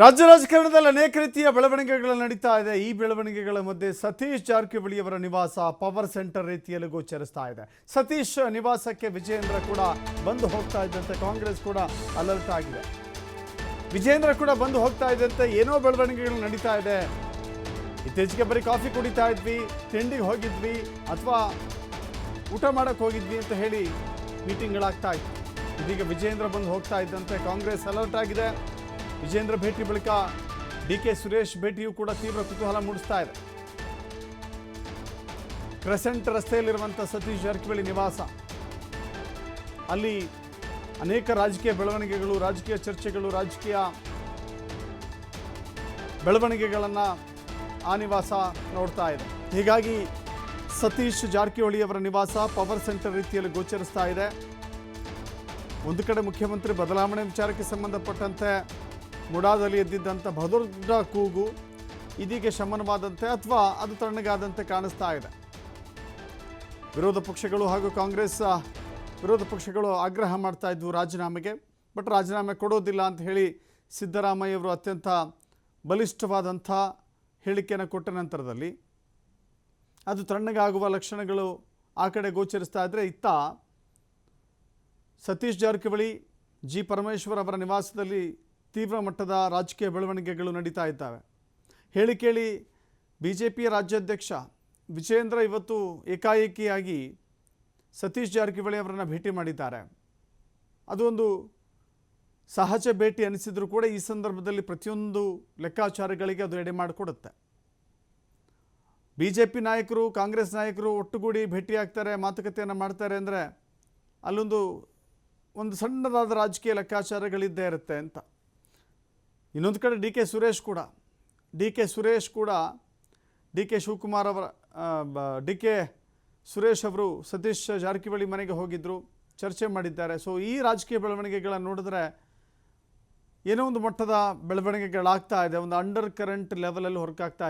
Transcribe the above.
ರಾಜ್ಯ ರಾಜಕಾರಣದಲ್ಲಿ ಅನೇಕ ರೀತಿಯ ಬೆಳವಣಿಗೆಗಳು ನಡೀತಾ ಇದೆ. ಈ ಬೆಳವಣಿಗೆಗಳ ಮಧ್ಯೆ ಸತೀಶ್ ಜಾರಕಿಹೊಳಿಯವರ ನಿವಾಸ ಪವರ್ ಸೆಂಟರ್ ರೀತಿಯಲ್ಲಿ ಗೋಚರಿಸ್ತಾ ಇದೆ. ಸತೀಶ್ ನಿವಾಸಕ್ಕೆ ವಿಜಯೇಂದ್ರ ಕೂಡ ಬಂದು ಹೋಗ್ತಾ ಇದ್ದಂತೆ. ಕಾಂಗ್ರೆಸ್ ಕೂಡ ಅಲರ್ಟ್ ಆಗಿದೆ. ವಿಜಯೇಂದ್ರ ಕೂಡ ಬಂದು ಹೋಗ್ತಾ ಇದ್ದಂತೆ. ಏನೋ ಬೆಳವಣಿಗೆಗಳು ನಡೀತಾ ಇದೆ. ಇತ್ತೀಚೆಗೆ ಬರೀ ಕಾಫಿ ಕುಡಿತಾ ಇದ್ವಿ, ತಿಂಡಿಗೆ ಹೋಗಿದ್ವಿ ಅಥವಾ ಊಟ ಮಾಡಕ್ಕೆ ಹೋಗಿದ್ವಿ ಅಂತ ಹೇಳಿ ಮೀಟಿಂಗ್ಗಳಾಗ್ತಾ ಇತ್ತು. ಇದೀಗ ವಿಜಯೇಂದ್ರ ಬಂದು ಹೋಗ್ತಾ ಇದ್ದಂತೆ. ಕಾಂಗ್ರೆಸ್ ಅಲರ್ಟ್ ಆಗಿದೆ. ವಿಜೇಂದ್ರ ಭೇಟಿ ಬಳಿಕ ಡಿ ಕೆ ಸುರೇಶ್ ಭೇಟಿಯೂ ಕೂಡ ತೀವ್ರ ಕುತೂಹಲ ಮೂಡಿಸ್ತಾ ಇದೆ. ಕ್ರೆಸೆಂಟ್ ರಸ್ತೆಯಲ್ಲಿರುವಂಥ ಸತೀಶ್ ಜಾರಕಿಹೊಳಿ ನಿವಾಸ. ಅಲ್ಲಿ ಅನೇಕ ರಾಜಕೀಯ ಬೆಳವಣಿಗೆಗಳು, ರಾಜಕೀಯ ಚರ್ಚೆಗಳು, ರಾಜಕೀಯ ಬೆಳವಣಿಗೆಗಳನ್ನು ಆ ನಿವಾಸ ನೋಡ್ತಾ ಇದೆ. ಹೀಗಾಗಿ ಸತೀಶ್ ಜಾರಕಿಹೊಳಿ ಅವರ ನಿವಾಸ ಪವರ್ ಸೆಂಟರ್ ರೀತಿಯಲ್ಲಿ ಗೋಚರಿಸ್ತಾ ಇದೆ. ಒಂದು ಕಡೆ ಮುಖ್ಯಮಂತ್ರಿ ಬದಲಾವಣೆ ವಿಚಾರಕ್ಕೆ ಸಂಬಂಧಪಟ್ಟಂತೆ ಮುಡಾದಲ್ಲಿ ಎದ್ದಿದ್ದಂಥ ಬಹುದೊಡ್ಡ ಕೂಗು ಇದೀಗ ಶಮನವಾದಂತೆ ಅಥವಾ ಅದು ತಣ್ಣಗಾದಂತೆ ಕಾಣಿಸ್ತಾ ಇದೆ. ವಿರೋಧ ಪಕ್ಷಗಳು ಹಾಗೂ ಕಾಂಗ್ರೆಸ್ ವಿರೋಧ ಪಕ್ಷಗಳು ಆಗ್ರಹ ಮಾಡ್ತಾ ಇದ್ವು ರಾಜೀನಾಮೆಗೆ, ಬಟ್ ರಾಜೀನಾಮೆ ಕೊಡೋದಿಲ್ಲ ಅಂತ ಹೇಳಿ ಸಿದ್ದರಾಮಯ್ಯವರು ಅತ್ಯಂತ ಬಲಿಷ್ಠವಾದಂಥ ಹೇಳಿಕೆಯನ್ನು ಕೊಟ್ಟ ನಂತರದಲ್ಲಿ ಅದು ತಣ್ಣಗಾಗುವ ಲಕ್ಷಣಗಳು ಆ ಕಡೆ ಗೋಚರಿಸ್ತಾ ಇದ್ದರೆ ಇತ್ತ ಸತೀಶ್ ಜಾರಕಿಹೊಳಿ, ಜಿ ಪರಮೇಶ್ವರ್ ಅವರ ನಿವಾಸದಲ್ಲಿ ತೀವ್ರ ಮಟ್ಟದ ರಾಜಕೀಯ ಬೆಳವಣಿಗೆಗಳು ನಡೀತಾ ಇದ್ದಾವೆ. ಹೇಳಿ ಕೇಳಿ ಬಿ ಜೆ ಪಿಯ ರಾಜ್ಯಾಧ್ಯಕ್ಷ ವಿಜೇಂದ್ರ ಇವತ್ತು ಏಕಾಏಕಿಯಾಗಿ ಸತೀಶ್ ಜಾರಕಿಹೊಳಿ ಅವರನ್ನು ಭೇಟಿ ಮಾಡಿದ್ದಾರೆ. ಅದು ಒಂದು ಸಹಜ ಭೇಟಿ ಅನಿಸಿದರೂ ಕೂಡ ಈ ಸಂದರ್ಭದಲ್ಲಿ ಪ್ರತಿಯೊಂದು ಲೆಕ್ಕಾಚಾರಗಳಿಗೆ ಅದು ಎಡೆ ಮಾಡಿಕೊಡುತ್ತೆ. ಬಿ ಜೆ ಪಿ ನಾಯಕರು, ಕಾಂಗ್ರೆಸ್ ನಾಯಕರು ಒಟ್ಟುಗೂಡಿ ಭೇಟಿಯಾಗ್ತಾರೆ, ಮಾತುಕತೆಯನ್ನು ಮಾಡ್ತಾರೆ ಅಂದರೆ ಅಲ್ಲೊಂದು, ಒಂದು ಸಣ್ಣದಾದ ರಾಜಕೀಯ ಲೆಕ್ಕಾಚಾರಗಳಿದ್ದೇ ಇರುತ್ತೆ ಅಂತ. ಇನ್ನೊಂದು ಕಡೆ ಡಿ ಕೆ ಸುರೇಶ್ ಕೂಡ, ಡಿ ಕೆ ಸುರೇಶ್ ಕೂಡ, ಡಿ ಕೆ ಶಿವಕುಮಾರ್ ಅವರ ಡಿ ಕೆ ಸುರೇಶ್ ಅವರು ಸತೀಶ್ ಜಾರಕಿಹೊಳಿ ಮನೆಗೆ ಹೋಗಿದ್ದರು ಚರ್ಚೆ ಮಾಡಿದ್ದಾರೆ. ಸೊ ಈ ರಾಜಕೀಯ ಬೆಳವಣಿಗೆಗಳನ್ನು ನೋಡಿದ್ರೆ ಏನೋ ಒಂದು ಮಟ್ಟದ ಬೆಳವಣಿಗೆಗಳಾಗ್ತಾ ಇದೆ. ಒಂದು ಅಂಡರ್ ಕರೆಂಟ್ ಲೆವೆಲಲ್ಲಿ ಹೊರಕಾಗ್ತಾ